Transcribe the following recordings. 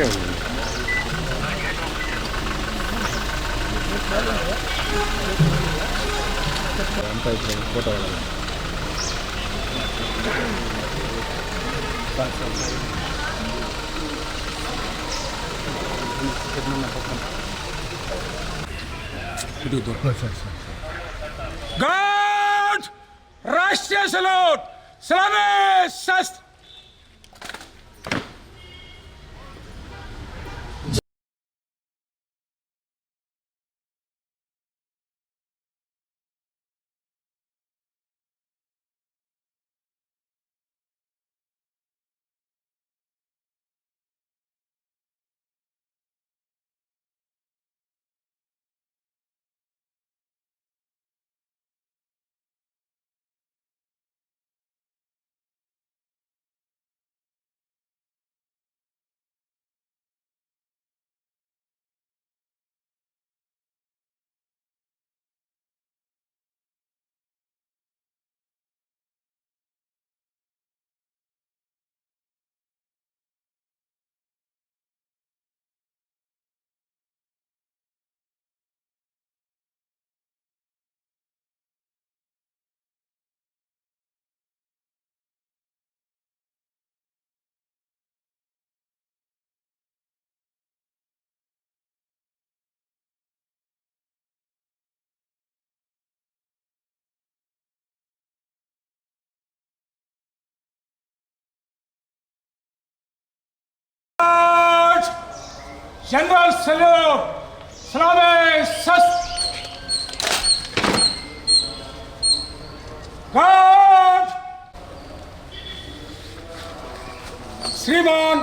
Okey. Sampai God! Russia salute! Slavic! General salute सलामी शस्त्र guard श्रीमान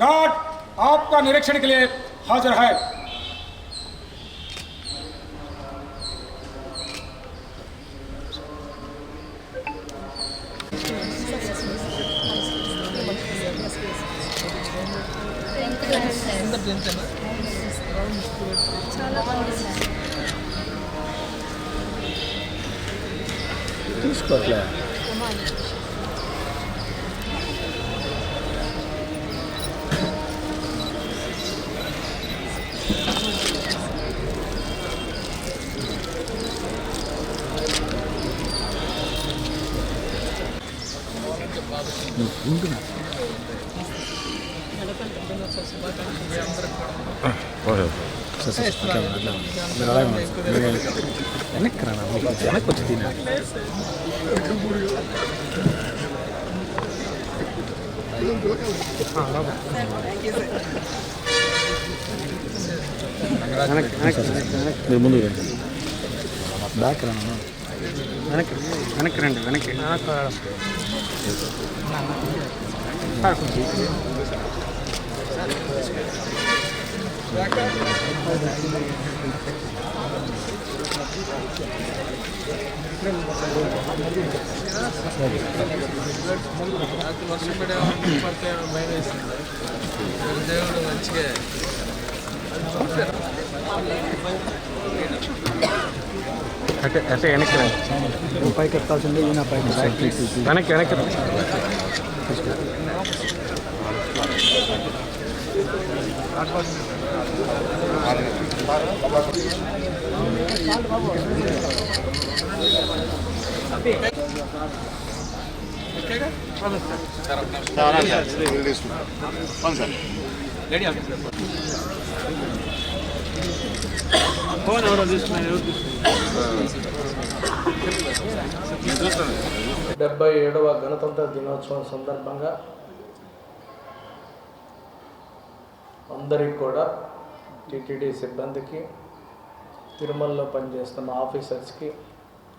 गार्ड आपका निरीक्षण के लिए हाजिर है। తీసుకోవట్లే. వెనక్కి రా వెనక్కి వచ్చి తిన్నా మీరు ముందు రండి బ్యాక్ రా వెనక్కి వెనక్కి రండి వెనక్కి ನಾಲ್ಕು ವರ್ಷ ಕಡೆ ಮತ್ತೆ ಮೈನಸ್ಸಿಲ್ಲ ದೇವರು ಹಂಚಿಗೆ ಅಟ್ಟೆ ಅಟ್ಟೆ ಎಣಕ್ಕೆ వెనక్కి వెనక్కి రండి. డెబ్బై ఏడవ గణతంత్ర దినోత్సవం సందర్భంగా అందరికి కూడా టీటీడీ సిబ్బందికి తిరుమలలో పనిచేస్తున్న ఆఫీసర్స్కి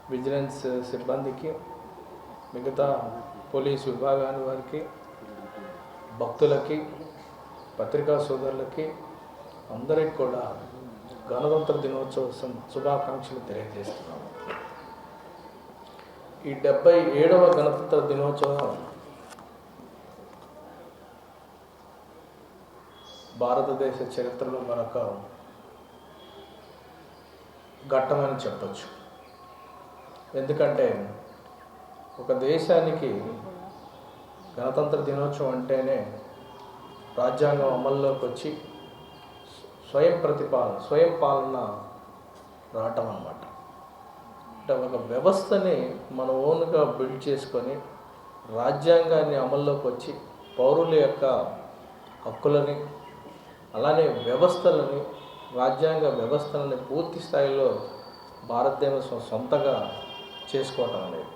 విజిలెన్స్ సిబ్బందికి మిగతా పోలీసు విభాగాల వారికి భక్తులకి పత్రికా సోదరులకి అందరికి కూడా గణతంత్ర దినోత్సవం శుభాకాంక్షలు తెలియజేస్తున్నాము. ఈ డెబ్బై ఏడవ గణతంత్ర దినోత్సవం భారతదేశ చరిత్రలో మరొక ఘట్టమని చెప్పచ్చు. ఎందుకంటే ఒక దేశానికి గణతంత్ర దినోత్సవం అంటేనే రాజ్యాంగం అమల్లోకి వచ్చి స్వయం ప్రతిపాలన స్వయం పాలన రావటం అన్నమాట. అంటే ఒక వ్యవస్థని మన ఓన్గా బిల్డ్ చేసుకొని రాజ్యాంగాన్ని అమల్లోకి వచ్చి పౌరుల యొక్క హక్కులని అలానే వ్యవస్థలని రాజ్యాంగ వ్యవస్థలని పూర్తి స్థాయిలో భారతదేశం సొంతగా చేసుకోవటం అనేది.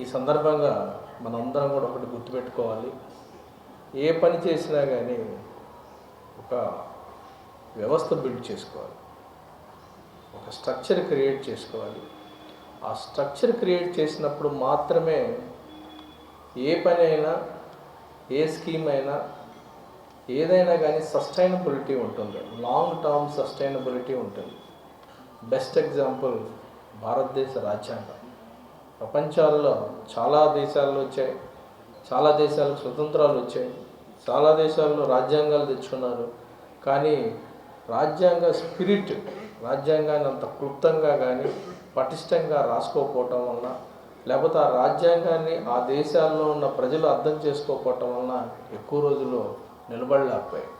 ఈ సందర్భంగా మనందరం కూడా ఒకటి గుర్తుపెట్టుకోవాలి. ఏ పని చేసినా కానీ ఒక వ్యవస్థ బిల్డ్ చేసుకోవాలి. ఒక స్ట్రక్చర్ క్రియేట్ చేసుకోవాలి. ఆ స్ట్రక్చర్ క్రియేట్ చేసినప్పుడు మాత్రమే ఏ పని అయినా ఏ స్కీమ్ అయినా ఏదైనా కానీ సస్టైనబిలిటీ ఉంటుంది. లాంగ్ టర్మ్ సస్టైనబిలిటీ ఉంటుంది. బెస్ట్ ఎగ్జాంపుల్ భారతదేశ రాజ్యాంగం. ప్రపంచాల్లో చాలా దేశాల్లో వచ్చాయి. చాలా దేశాలకు స్వతంత్రాలు వచ్చాయి. చాలా దేశాల్లో రాజ్యాంగాలు తెచ్చుకున్నారు. కానీ రాజ్యాంగ స్పిరిట్ రాజ్యాంగాన్ని అంత క్లుప్తంగా కానీ పటిష్టంగా రాసుకోకపోవటం వలన లేకపోతే ఆ రాజ్యాంగాన్ని ఆ దేశాల్లో ఉన్న ప్రజలు అర్థం చేసుకోకపోవటం వలన ఎక్కువ రోజులు నిలబడలేకపోయాయి.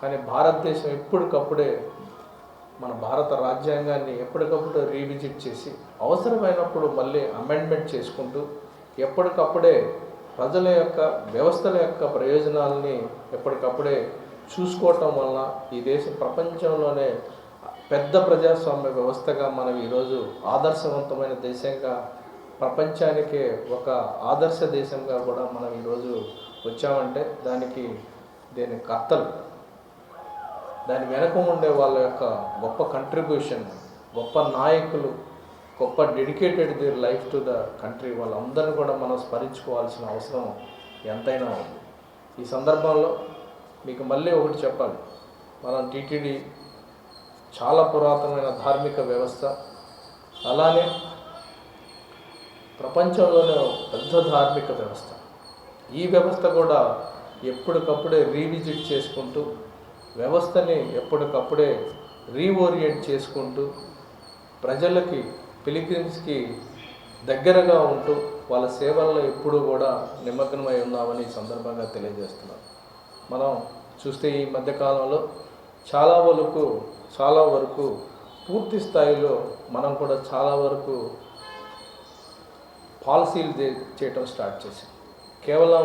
కానీ భారతదేశం ఎప్పటికప్పుడే మన భారత రాజ్యాంగాన్ని ఎప్పటికప్పుడు రీవిజిట్ చేసి అవసరమైనప్పుడు మళ్ళీ అమెండ్మెంట్ చేసుకుంటూ ఎప్పటికప్పుడే ప్రజల యొక్క వ్యవస్థల యొక్క ప్రయోజనాలని ఎప్పటికప్పుడే చూసుకోవటం వలన ఈ దేశం ప్రపంచంలోనే పెద్ద ప్రజాస్వామ్య వ్యవస్థగా మనం ఈరోజు ఆదర్శవంతమైన దేశంగా ప్రపంచానికే ఒక ఆదర్శ దేశంగా కూడా మనం ఈరోజు వచ్చామంటే దానికి దీని కర్తలు. దాని వెనక ఉండే వాళ్ళ యొక్క గొప్ప కంట్రిబ్యూషన్ గొప్ప నాయకులు గొప్ప dedicated their life to the country వాళ్ళందరినీ కూడా మనం స్మరించుకోవాల్సిన అవసరం ఎంతైనా ఉంది. ఈ సందర్భంలో మీకు మళ్ళీ ఒకటి చెప్పాలి. మనం టీటీడీ చాలా పురాతనమైన ధార్మిక వ్యవస్థ అలానే ప్రపంచంలోనే పెద్ద ధార్మిక వ్యవస్థ. ఈ వ్యవస్థ కూడా ఎప్పటికప్పుడే రీవిజిట్ చేసుకుంటూ వ్యవస్థని ఎప్పటికప్పుడే రీఓరియంట్ చేసుకుంటూ ప్రజలకి పిలిగ్రిమ్స్కి దగ్గరగా ఉంటూ వాళ్ళ సేవల్లో ఎప్పుడూ కూడా నిమగ్నమై ఉన్నామని సందర్భంగా తెలియజేస్తున్నాం మనం చూస్తే ఈ మధ్యకాలంలో చాలా వరకు చాలా వరకు పూర్తి స్థాయిలో మనం కూడా చాలా వరకు పాలసీలు చేయటం స్టార్ట్ చేసాం కేవలం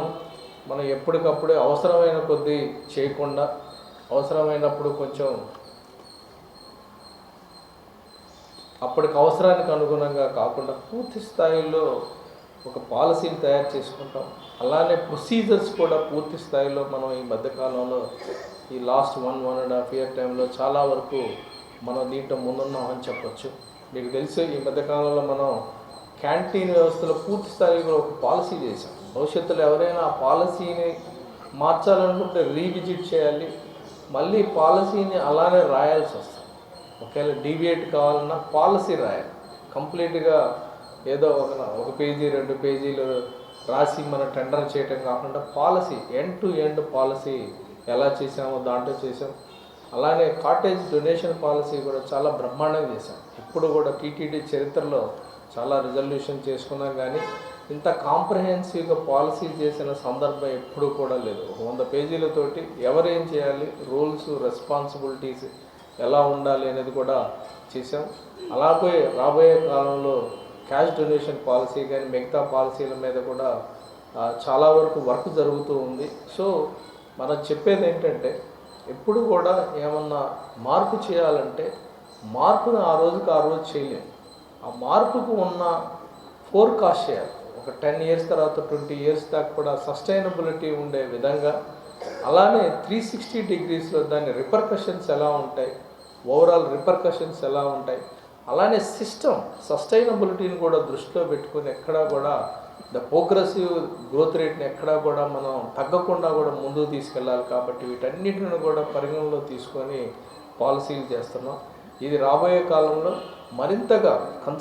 మనం ఎప్పటికప్పుడే అవసరమైన కొద్దీ చేయకుండా అవసరమైనప్పుడు కొంచెం అప్పటికి అవసరానికి అనుగుణంగా కాకుండా పూర్తి స్థాయిలో ఒక పాలసీని తయారు చేసుకుంటాం. అలానే ప్రొసీజర్స్ కూడా పూర్తి స్థాయిలో మనం ఈ మధ్యకాలంలో ఈ last one one and half year టైంలో చాలా వరకు మనం దీంట్లో ముందున్నాం అని చెప్పొచ్చు. మీకు తెలుసు ఈ మధ్యకాలంలో మనం క్యాంటీన్ వ్యవస్థలో పూర్తి స్థాయిలో ఒక పాలసీ చేసాం భవిష్యత్తులో ఎవరైనా ఆ పాలసీని మార్చాలనుకుంటే రీవిజిట్ చేయాలి. మళ్ళీ పాలసీని అలానే రాయాల్సి వస్తుంది. ఒకవేళ డీవియేట్ కావాలన్నా పాలసీ రాయాలి. కంప్లీట్గా ఏదో ఒక ఒక పేజీ రెండు పేజీలు రాసి మనం టెండర్ చేయటం కాకుండా policy end to end policy ఎలా చేసామో దాంట్లో చేసాం అలానే కాటేజ్ డొనేషన్ పాలసీ కూడా చాలా బ్రహ్మాండంగా చేశాం. ఇప్పుడు కూడా టీటీడీ చరిత్రలో చాలా రిజల్యూషన్ చేసుకున్నాం కానీ ఇంత కాంప్రహెన్సివ్గా పాలసీ చేసిన సందర్భం ఎప్పుడూ కూడా లేదు. వంద పేజీలతోటి ఎవరేం చేయాలి రూల్స్ రెస్పాన్సిబిలిటీస్ ఎలా ఉండాలి అనేది కూడా చేసాం అలాగే రాబోయే కాలంలో క్యాష్ డొనేషన్ పాలసీ కానీ మిగతా పాలసీల మీద కూడా చాలా వరకు వర్క్ జరుగుతూ ఉంది. సో మనం చెప్పేది ఏంటంటే ఎప్పుడు కూడా ఏమన్నా మార్పు చేయాలంటే మార్పును ఆ రోజుకి ఆ రోజు చేయలేము ఆ మార్పుకు ఉన్న ఫోర్కాస్ట్ చేయాలి ఒక టెన్ ఇయర్స్ తర్వాత ట్వంటీ ఇయర్స్ దాకా కూడా సస్టైనబిలిటీ ఉండే విధంగా అలానే త్రీ సిక్స్టీ డిగ్రీస్లో దాని రిపర్కషన్స్ ఎలా ఉంటాయి ఓవరాల్ రిపర్కషన్స్ ఎలా ఉంటాయి అలానే సిస్టమ్ సస్టైనబిలిటీని కూడా దృష్టిలో పెట్టుకుని ఎక్కడా కూడా ద ప్రోగ్రెసివ్ గ్రోత్ రేట్ని ఎక్కడా కూడా మనం తగ్గకుండా కూడా ముందుకు తీసుకెళ్ళాలి కాబట్టి వీటన్నిటిని కూడా పరిగణలో తీసుకొని పాలసీలు చేస్తున్నాం. ఇది రాబోయే కాలంలో మరింతగా